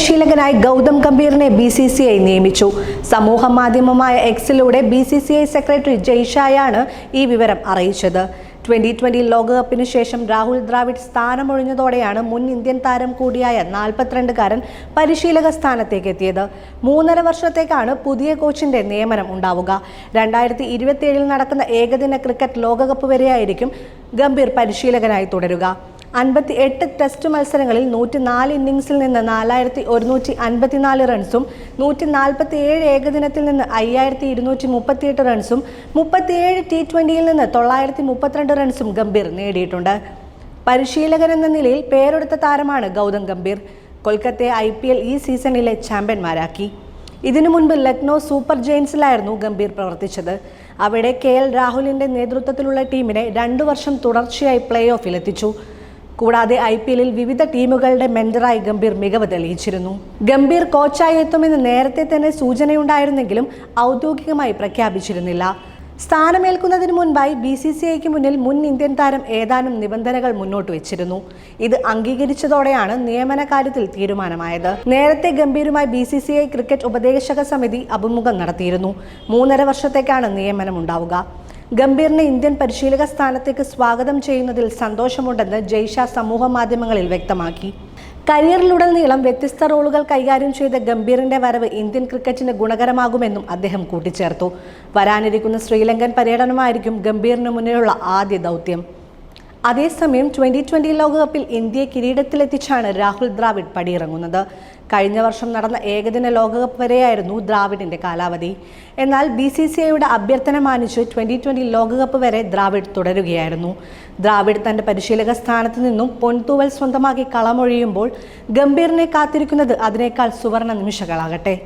പരിശീലകനായി ഗൗതം ഗംഭീറിനെ B C C I നിയമിച്ചു. സമൂഹ മാധ്യമമായ എക്സിലൂടെ B C C I secretary ജയ്ഷായാണ് ഈ വിവരം അറിയിച്ചത്. ട്വന്റി ട്വന്റി ലോകകപ്പിന് ശേഷം രാഹുൽ ദ്രാവിഡ് സ്ഥാനമൊഴിഞ്ഞതോടെയാണ് മുൻ ഇന്ത്യൻ താരം കൂടിയായ നാൽപ്പത്തിരണ്ടുകാരൻ പരിശീലക സ്ഥാനത്തേക്ക് എത്തിയത് മൂന്നര വർഷത്തേക്കാണ് പുതിയ കോച്ചിന്റെ നിയമനം ഉണ്ടാവുക. രണ്ടായിരത്തി ഇരുപത്തിയേഴിൽ നടക്കുന്ന ഏകദിന ക്രിക്കറ്റ് ലോകകപ്പ് വരെയായിരിക്കും ഗംഭീർ പരിശീലകനായി തുടരുക. അൻപത്തി എട്ട് ടെസ്റ്റ് മത്സരങ്ങളിൽ നൂറ്റി നാല് ഇന്നിംഗ്സിൽ നിന്ന് നാലായിരത്തി ഒരുന്നൂറ്റി അൻപത്തിനാല് റൺസും നൂറ്റി നാൽപ്പത്തി ഏഴ് ഏകദിനത്തിൽ നിന്ന് അയ്യായിരത്തി ഇരുന്നൂറ്റി മുപ്പത്തിയെട്ട് റൺസും മുപ്പത്തിയേഴ് ടി ട്വന്റിയിൽ നിന്ന് തൊള്ളായിരത്തി മുപ്പത്തിരണ്ട് റൺസും ഗംഭീർ നേടിയിട്ടുണ്ട്. പരിശീലകൻ എന്ന നിലയിൽ പേരെടുത്ത താരമാണ് ഗൗതം ഗംഭീർ. കൊൽക്കത്തയെ ഐ പി എൽ ഈ സീസണിലെ ചാമ്പ്യന്മാരാക്കി. ഇതിനു മുൻപ് ലക്നൗ സൂപ്പർ ജെയിൻസിലായിരുന്നു ഗംഭീർ പ്രവർത്തിച്ചത്. അവിടെ കെ എൽ രാഹുലിന്റെ നേതൃത്വത്തിലുള്ള ടീമിനെ രണ്ടു വർഷം തുടർച്ചയായി പ്ലേ ഓഫിലെത്തിച്ചു കൂടാതെ ഐ പി എല്ലിൽ വിവിധ ടീമുകളുടെ മെന്ററായി ഗംഭീർ മികവ് തെളിയിച്ചിരുന്നു. ഗംഭീർ കോച്ചായി എത്തുമെന്ന് നേരത്തെ തന്നെ സൂചനയുണ്ടായിരുന്നെങ്കിലും ഔദ്യോഗികമായി പ്രഖ്യാപിച്ചിരുന്നില്ല. സ്ഥാനമേൽക്കുന്നതിന് മുൻപായി ബി സി സി ഐക്ക് മുന്നിൽ മുൻ ഇന്ത്യൻ താരം ഏതാനും നിബന്ധനകൾ മുന്നോട്ട് വെച്ചിരുന്നു. ഇത് അംഗീകരിച്ചതോടെയാണ് നിയമന കാര്യത്തിൽ തീരുമാനമായത്. നേരത്തെ ഗംഭീരുമായി B C C I cricket ഉപദേശക സമിതി അഭിമുഖം നടത്തിയിരുന്നു. മൂന്നര വർഷത്തേക്കാണ് നിയമനം ഉണ്ടാവുക ഗംഭീറിനെ ഇന്ത്യൻ പരിശീലക സ്ഥാനത്തേക്ക് സ്വാഗതം ചെയ്യുന്നതിൽ സന്തോഷമുണ്ടെന്ന് ജയ്ഷ സമൂഹ മാധ്യമങ്ങളിൽ വ്യക്തമാക്കി. കരിയറിലുടനീളം വ്യത്യസ്ത റോളുകൾ കൈകാര്യം ചെയ്ത ഗംഭീറിന്റെ വരവ് ഇന്ത്യൻ ക്രിക്കറ്റിന് ഗുണകരമാകുമെന്നും അദ്ദേഹം കൂട്ടിച്ചേർത്തു. വരാനിരിക്കുന്ന ശ്രീലങ്കൻ പര്യടനമായിരിക്കും ഗംഭീറിന് മുന്നിലുള്ള ആദ്യ ദൗത്യം. അതേസമയം ട്വന്റി ട്വന്റി ലോകകപ്പിൽ ഇന്ത്യയെ കിരീടത്തിലെത്തിച്ചാണ് രാഹുൽ ദ്രാവിഡ് പടിയിറങ്ങുന്നത്. കഴിഞ്ഞ വർഷം നടന്ന ഏകദിന ലോകകപ്പ് വരെയായിരുന്നു ദ്രാവിഡിന്റെ കാലാവധി. എന്നാൽ ബി സി സി ഐയുടെ അഭ്യർത്ഥന മാനിച്ച് ട്വന്റി ട്വന്റി ലോകകപ്പ് വരെ ദ്രാവിഡ് തുടരുകയായിരുന്നു. ദ്രാവിഡ് തന്റെ പരിശീലക സ്ഥാനത്ത് നിന്നും പൊൻതൂവൽ സ്വന്തമാക്കി കളമൊഴിയുമ്പോൾ ഗംഭീറിനെ കാത്തിരിക്കുന്നത് അതിനേക്കാൾ സുവർണ നിമിഷങ്ങളാകട്ടെ.